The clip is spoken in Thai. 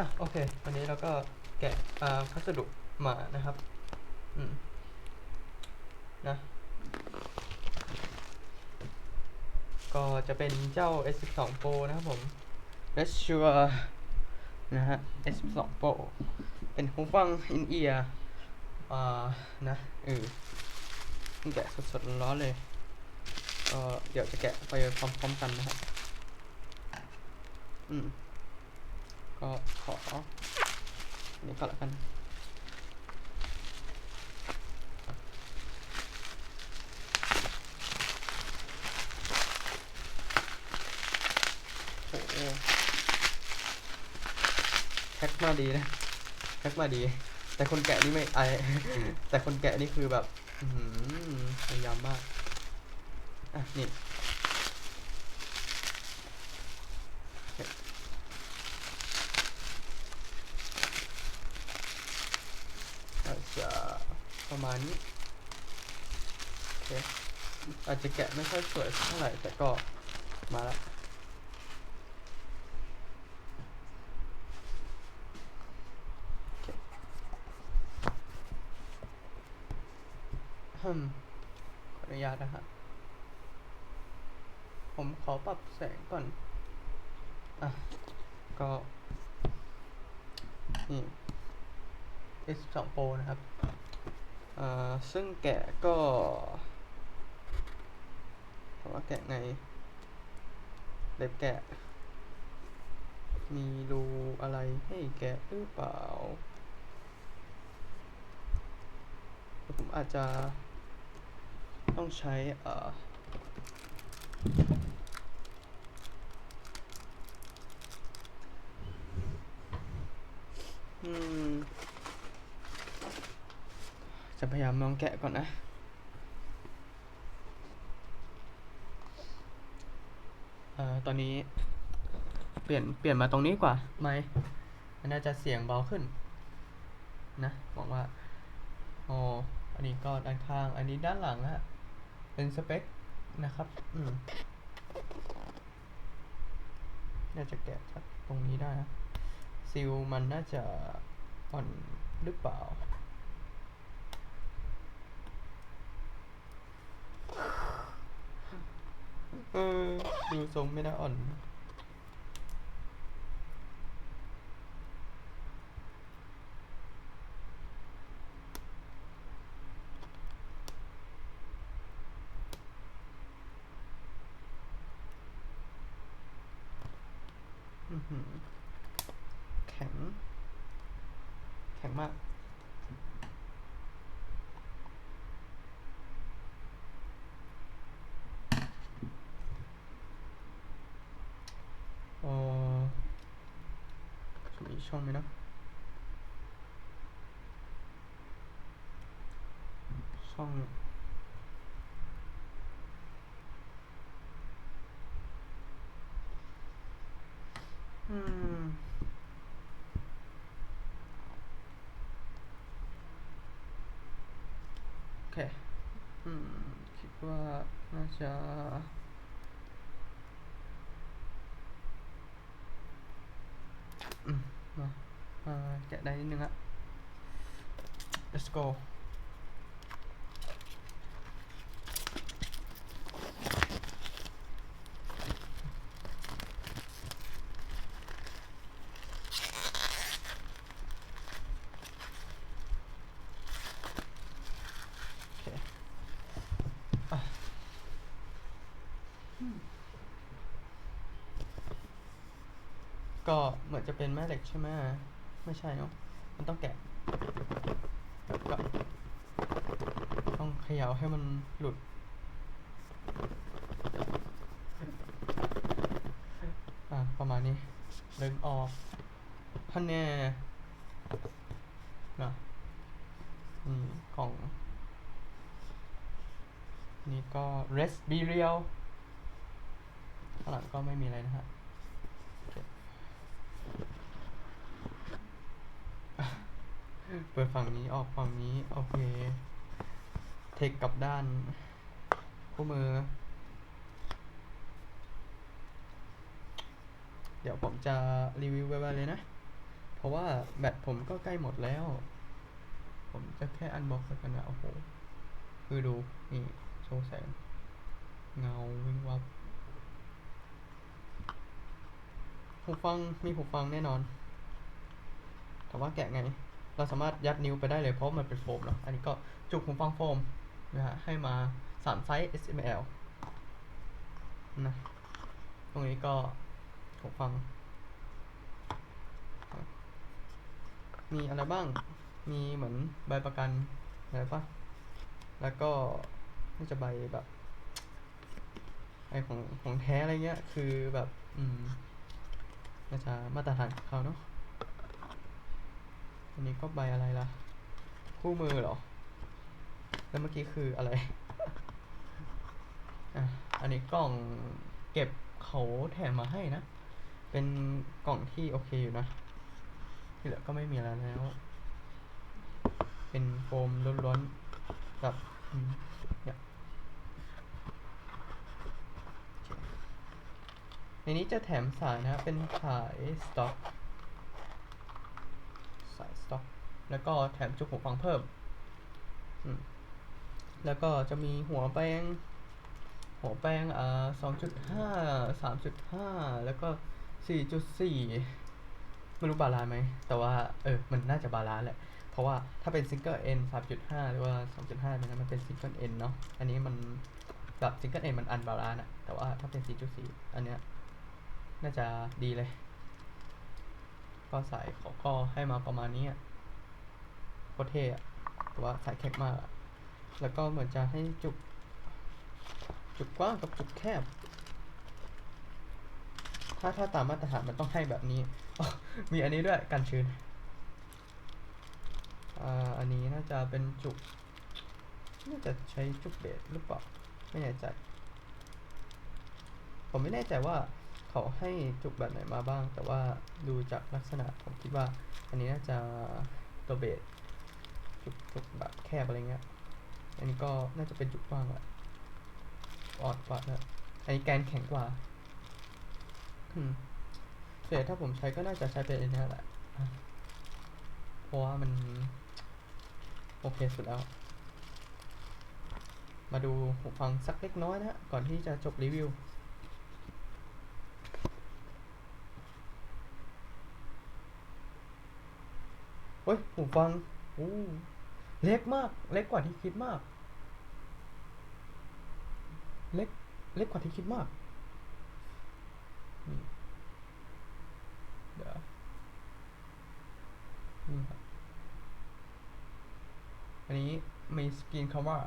อะโอเค วันนี้เราก็แกะอ่าพัสดุมานะครับ อืม นะ ก็จะเป็นเจ้า S12 Pro นะครับผม r e s s u r e นะฮะ S12 Pro เป็นหูฟัง in ear อ่า นะเออแกะสดๆร้อนเลยก็เดี๋ยวจะแกะไปพร้อมๆกันนะครับ อืม ก็ขอนนี้ก่อนละกันโอ้โหแพ็คมาดีนะแพ็คมาดี แต่คนแกะนี่ไม่ไอแต่คนแกะนี่คือแบบพยายามมาก อะ นี่ อาจจะ ประมาณนี้โอเคอาจจะแกะไม่ค่อยสวยเท่าไหร่แต่ก็มาแล้วโอเคฮึมขออนุญาตนะฮะผมขอปรับแสงก่อน อะ ก็ นี่ S2 Pro นะครับ ซึ่งแกะก็ถามว่าแกะไงเล็บแกะ มีรูอะไรให้แกะหรือเปล่า ผมอาจจะต้องใช้เอ่ออืม จะพยายามมองแกะก่อนนะ เอ่อ ตอนนี้ เปลี่ยน เปลี่ยนมาตรงนี้กว่าไหมมันน่าจะเสียงเบาขึ้น นะหวังว่าอ๋ออันนี้ก็ด้านข้าง อันนี้ด้านหลังฮะ เป็นสเปคนะครับ อืม น่าจะแกะจากตรงนี้ได้นะซิลมันน่าจะอ่อนหรือเปล่า เออ ดูทรงไม่น่าอ่อน แข็ง แข็งมาก เออจะมี ช่องไหมนะช่องอืมโอเคอืมคิดว่าน่าจะ Vâng. Ờ, chạy đây nữa let's go. ก็เหมือนจะเป็นแม่เหล็กใช่ไหมไม่ใช่เนาะมันต้องแกะก็ต้องเขย่าให้มันหลุด อะ ประมาณนี้ดึงออกพันแน่นะอืมของ นี่ก็ rest be real ข้างหลังก็ไม่มีอะไรนะฮะโอเค เปิดฝั่งนี้ออกฝั่งนี้ โอเค เทคกลับด้านคู่มือ เดี๋ยวผมจะรีวิวไว้เลยนะ เพราะว่าแบตผมก็ใกล้หมดแล้ว ผมจะแค่อันบ็อกซ์กันนะ โอ้โห คือดู นี่ โชว์แสง เงาวิงวับหูฟัง มีหูฟังแน่นอน แต่ว่าแกะไง เราสามารถยัดนิ้วไปได้เลยเพราะมันเป็นโฟมเนาะอันนี้ก็จุกหูฟังโฟมนะฮะให้มาสามไซส์ S M L นะตรงนี้ก็หูฟัง มีอะไรบ้าง มีเหมือนใบประกันอะไรปะแล้วก็น่าจะใบแบบไอของของแท้อะไรเงี้ย คือแบบ อืมน่าจะมาตรฐานของเขาเนาะ อันนี้ก็ใบอะไรล่ะ คู่มือเหรอ แล้วเมื่อกี้คืออะไรอะอันนี้กล่องเก็บเขาแถมมาให้นะ เป็นกล่องที่โอเคอยู่นะ ที่เหลือก็ไม่มีอะไรแล้ว เป็นโฟมล้วนๆแบบเนี่ยในนี้จะแถมสายนะ เป็นสายสต็อก สายสต็อก แล้วก็แถมจุกหูฟังเพิ่ม แล้วก็จะมีหัวแปลงหัวแปลงอ่าสองจุดห้าสามจุดห้าแล้วก็สี่จุดสี่ไม่รู้บาลานไหม แต่ว่า เออ มันน่าจะบาลานแหละ เพราะว่าถ้าเป็นซิงเกิล N 3.5หรือว่า2.5มันมันเป็นซิงเกิล N เนาะ อันนี้มันแบบซิงเกิล N มันอันบาลานอะแต่ว่าถ้าเป็น4.4อันเนี้ยน่าจะดีเลย ก็สายเขาก็ให้มาประมาณนี้อะ ตรเท่อะแต่ว่าสายแคบมาก แล้วก็เหมือนจะให้จุก จุกกว้างกับจุกแคบ ถ้าถ้าตามมาตรฐานมันต้องให้แบบนี้ มีอันนี้ด้วยกันชื้นอันนี้น่าจะเป็นจุก น่าจะใช้จุกเบสหรือเปล่า ไม่แน่ใจ ผมไม่แน่ใจว่าเขาให้จุกแบบไหนมาบ้าง แต่ว่าดูจากลักษณะผมคิดว่า อันนี้น่าจะตัวเบส จุกจุกแบบแคบอะไรเงี้ย อันนี้ก็น่าจะเป็นจุกกว้างแหละออดกว่านะอันนี้แกนแข็งกว่าอืมแต่ถ้าผมใช้ก็น่าจะใช้เป็นอันนี้แหละเพราะว่ามัน โอเคสุดแล้ว มาดูหูฟังสักเล็กน้อยนะฮะ ก่อนที่จะจบรีวิวเฮ้ยหูฟังอู้ เล็กมาก เล็กกว่าที่คิดมาก เล็ก เล็กกว่าที่คิดมาก เดี๋ยวนี่ครับ อันนี้มีสกรีนคำว่า